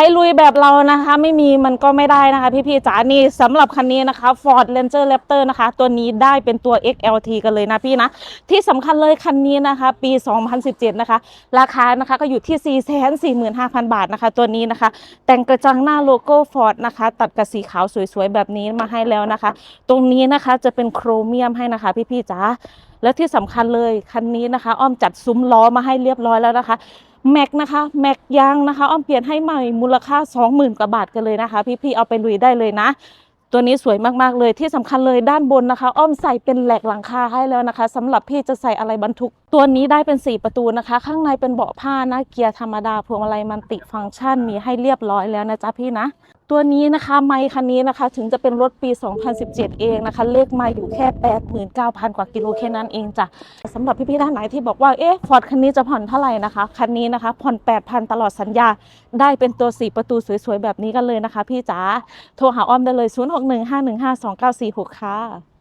ายลุยแบบเรานะคะ ไม่มีมันก็ไม่ได้นะคะ พี่ๆจ๋านี่สำหรับคันนี้นะคะ Ford Ranger Raptor นะคะ ตัวนี้ได้เป็นตัว XLT กันเลยนะพี่นะ ที่สำคัญเลยคันนี้นะคะ ปี 2017 นะคะ ราคานะคะก็อยู่ที่ 445,000 บาทนะคะ ตัวนี้นะคะ แต่งกระจังหน้าโลโก้ Ford นะคะ ตัดกับสีขาวสวยๆ แบบนี้มาให้แล้วนะคะ ตรงนี้นะคะจะเป็นโครเมียมให้นะคะ พี่ๆจ๋าแล้วที่สำคัญเลยคันนี้นะคะ อ้อมจัดซุ้มล้อมาให้เรียบร้อยแล้วนะคะ แม็กนะคะแม็กยางนะคะอ้อมเปลี่ยนให้ใหม่มูลค่า 20,000กว่าบาทกันเลยนะคะ พี่ๆเอาไปลุยได้เลยนะ ตัวนี้สวยมากๆเลยที่สำคัญเลยด้านบนนะคะ อ้อมใส่เป็นแหลกหลังคาให้แล้วนะคะสำหรับพี่จะใส่อะไรบรรทุก ตัวนี้ได้เป็น 4 ประตูนะคะ ข้างในเป็นเบาะผ้านะเกียร์ธรรมดาพวงมาลัยมันติฟังก์ชันมีให้เรียบร้อยแล้วนะจ๊ะพี่นะ ตัวนี้นะคะไมค์คันนี้นะคะ ถึงจะเป็นรถปี 2017 เองนะคะ เลขไมค์อยู่แค่ 89,000 กว่ากิโลแค่นั้นเองจ้ะสำหรับพี่ๆท่านไหนที่บอกว่าเอ๊ะฟอร์ดคันนี้จะผ่อนเท่าไหร่นะคะคันนี้นะคะผ่อน 8,000 ตลอดสัญญา ได้เป็นตัว 4 ประตูสวยๆ แบบนี้กันเลยนะคะ พี่จ๋าโทรหาอ้อมได้เลย 0615152946 ค่ะ